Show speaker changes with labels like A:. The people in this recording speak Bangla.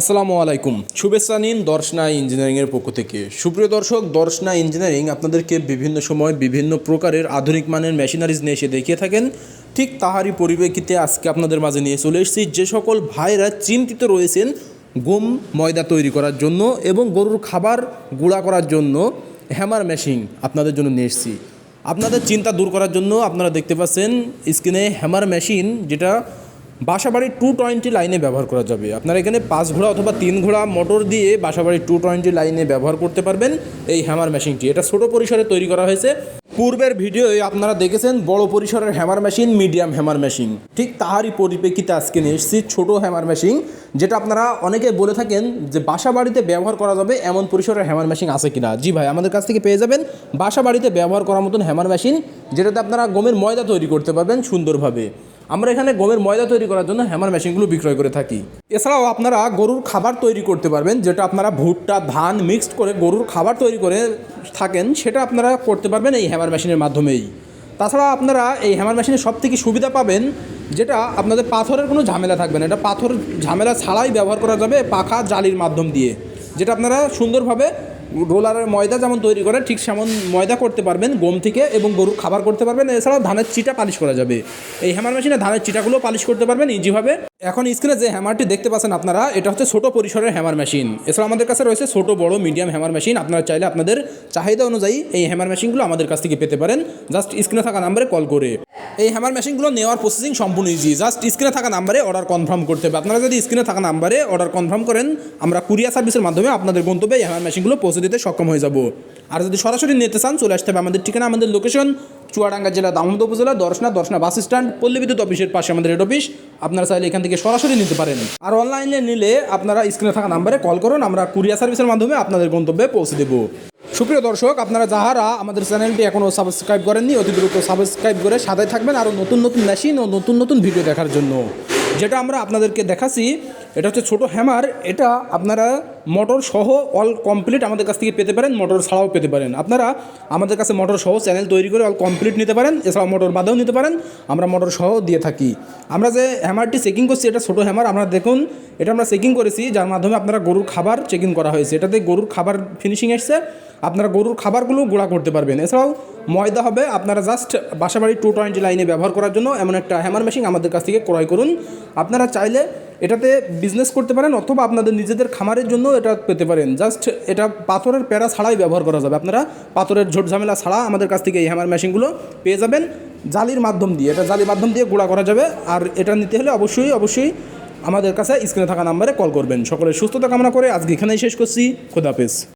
A: আসসালামু আলাইকুম। শুভেচ্ছা নিন দর্শনা ইঞ্জিনিয়ারিংয়ের পক্ষ থেকে। সুপ্রিয় দর্শক, দর্শনা ইঞ্জিনিয়ারিং আপনাদেরকে বিভিন্ন সময় বিভিন্ন প্রকারের আধুনিক মানের মেশিনারিজ নিয়ে এসে দেখিয়ে থাকেন। ঠিক তাহারই পরিপ্রেক্ষিতে আজকে আপনাদের মাঝে নিয়ে চলে এসেছি যে সকল ভাইরা চিন্তিত রয়েছেন গম, ময়দা তৈরি করার জন্য এবং গরুর খাবার গুঁড়া করার জন্য হ্যামার মেশিন আপনাদের জন্য নিয়ে এসেছি। আপনাদের চিন্তা দূর করার জন্য আপনারা দেখতে পাচ্ছেন স্ক্রিনে হ্যামার মেশিন যেটা বাসাবাড়ির টু টোয়েন্টি লাইনে ব্যবহার করা যাবে। আপনারা এখানে পাঁচ ঘোড়া অথবা তিন ঘোড়া মোটর দিয়ে বাসাবাড়ির টু টোয়েন্টি লাইনে ব্যবহার করতে পারবেন এই হ্যামার মেশিনটি এটা ছোট পরিসরে তৈরি করা হয়েছে। পূর্বের ভিডিওয়ে আপনারা দেখেছেন বড় পরিসরের hammer machine medium hammer machine ঠিক তাহারই পরিপ্রেক্ষিতে আজকে নিয়ে এসেছি ছোটো হ্যামার মেশিন যেটা আপনারা অনেকে বলে থাকেন যে বাসা বাড়িতে ব্যবহার করা যাবে এমন পরিসরের হ্যামার মেশিন আছে কিনা। জি ভাই, আমাদের কাছ থেকে পেয়ে যাবেন বাসা বাড়িতে ব্যবহার করার মতন হ্যামার মেশিন যেটাতে আপনারা গমের ময়দা তৈরি করতে পারবেন সুন্দরভাবে। আমরা এখানে গমের ময়দা তৈরি করার জন্য হ্যামার মেশিনগুলো বিক্রয় করে থাকি। এছাড়াও আপনারা গরুর খাবার তৈরি করতে পারবেন, যেটা আপনারা ভুট্টা, ধান মিক্সড করে গরুর খাবার তৈরি করে থাকেন, সেটা আপনারা করতে পারবেন এই হ্যামার মেশিনের মাধ্যমেই। তাছাড়া আপনারা এই হ্যামার মেশিনে সব থেকে সুবিধা পাবেন, যেটা আপনাদের পাথরের কোনো ঝামেলা থাকবে না। এটা পাথর ঝামেলা ছাড়াই ব্যবহার করা যাবে পাখা জালির মাধ্যম দিয়ে, যেটা আপনারা সুন্দরভাবে রোলারের ময়দা যেমন তৈরি করে, ঠিক সেমন ময়দা করতে পারবেন গম থেকে এবং গরুর খাবার করতে পারবেন। এছাড়াও ধানের চিটা পালিশ করা যাবে। এই হ্যামার মেশিনে ধানের চিটাগুলো পালিশ করতে পারবেন ইজিভাবে এখন স্ক্রিনে যে হ্যামারটি দেখতে পাচ্ছেন আপনারা, এটা হচ্ছে ছোট পরিসরের হ্যামার মেশিন এছাড়া আমাদের কাছে রয়েছে ছোট, বড় মিডিয়াম হ্যামার মেশিন আপনারা চাইলে আপনাদের চাহিদা অনুযায়ী এই হ্যামার মেশিনগুলো আমাদের কাছ থেকে পেতে পারেন। জাস্ট স্ক্রিনে থাকা নাম্বারে কল করে। এই হ্যামার মেশিনগুলো নেওয়ার প্রসেসিং সম্পূর্ণ ইজি জাস্ট স্ক্রিনে থাকা নাম্বারে অর্ডার কনফার্ম করতে হবে। আপনারা যদি স্ক্রিনে থাকা নাম্বারে অর্ডার কনফার্ম করেন, আমরা কুরিয়ার সার্ভিসের মাধ্যমে আপনাদের গন্তব্যে এই হ্যামার মেশিনগুলো পৌঁছে দিতে সক্ষম হয়ে যাব। আর যদি সরাসরি নিতে চান, চলে আসতে হবে আমাদের ঠিকানা, আমাদের লোকেশন চুয়াডাঙ্গা জেলা দামোদ উপজেলা, দর্শনা দর্শনা বাস স্ট্যান্ড, পল্লী বিদ্যুৎ অফিসের পাশে আমাদের হেড অফিস আপনারা চাইলে এখান থেকে সরাসরি নিতে পারেন। আর অনলাইনে নিলে আপনারা স্ক্রিনে থাকা নাম্বারে কল করুন, আমরা কুরিয়ার সার্ভিসের মাধ্যমে আপনাদের গন্তব্যে পৌঁছে দেবো। সুপ্রিয় দর্শক, আপনারা যাহারা আমাদের চ্যানেলটি এখনও সাবস্ক্রাইব করেননি, অতি দ্রুত সাবস্ক্রাইব করে সাথে থাকবেন আরও নতুন নতুন মেশিন ও নতুন নতুন ভিডিও দেখার জন্য। যেটা আমরা আপনাদেরকে দেখাচ্ছি, এটা হচ্ছে ছোট হ্যামার এটা আপনারা মোটর সহ অল কমপ্লিট আমাদের কাছ থেকে পেতে পারেন মোটর ছাড়াও পেতে পারেন। আপনারা আমাদের কাছে মোটর সহ চ্যানেল তৈরি করে অল কমপ্লিট নিতে পারেন, এছাড়াও মোটর বাদেও নিতে পারেন, আমরা মোটর সহ দিয়ে থাকি। আমরা যে হ্যামারটি চেকিং করছি, এটা ছোটো হ্যামার আমরা দেখুন, এটা আমরা চেকিং করেছি, যার মাধ্যমে আপনারা গরুর খাবার চেকিং করা হয়েছে। এটাতে গরুর খাবার ফিনিশিং এসছে, আপনারা গরুর খাবারগুলো গুঁড়া করতে পারবেন। এছাড়াও ময়দা হবে, আপনারা জাস্ট বাসাবাড়ি টু টোয়েন্টি লাইনে ব্যবহার করার জন্য এমন একটা হ্যামার মেশিন আমাদের কাছ থেকে ক্রয় করুন। আপনারা চাইলে এটাতে বিজনেস করতে পারেন অথবা আপনাদের নিজেদের খামারের জন্য এটা পেতে পারেন। জাস্ট এটা পাথরের প্যারা ছাড়াই ব্যবহার করা যাবে। আপনারা পাথরের ঝোট ঝামেলা ছাড়া আমাদের কাছ থেকে এই হ্যামার মেশিনগুলো পেয়ে যাবেন। জালির মাধ্যম দিয়ে, এটা জালির মাধ্যম দিয়ে গুঁড়া করা যাবে। আর এটা নিতে হলে অবশ্যই অবশ্যই আমাদের কাছে স্ক্রিনে থাকা নাম্বারে কল করবেন। সকলের সুস্থতা কামনা করে আজকে এখানেই শেষ করছি। খোদাফেজ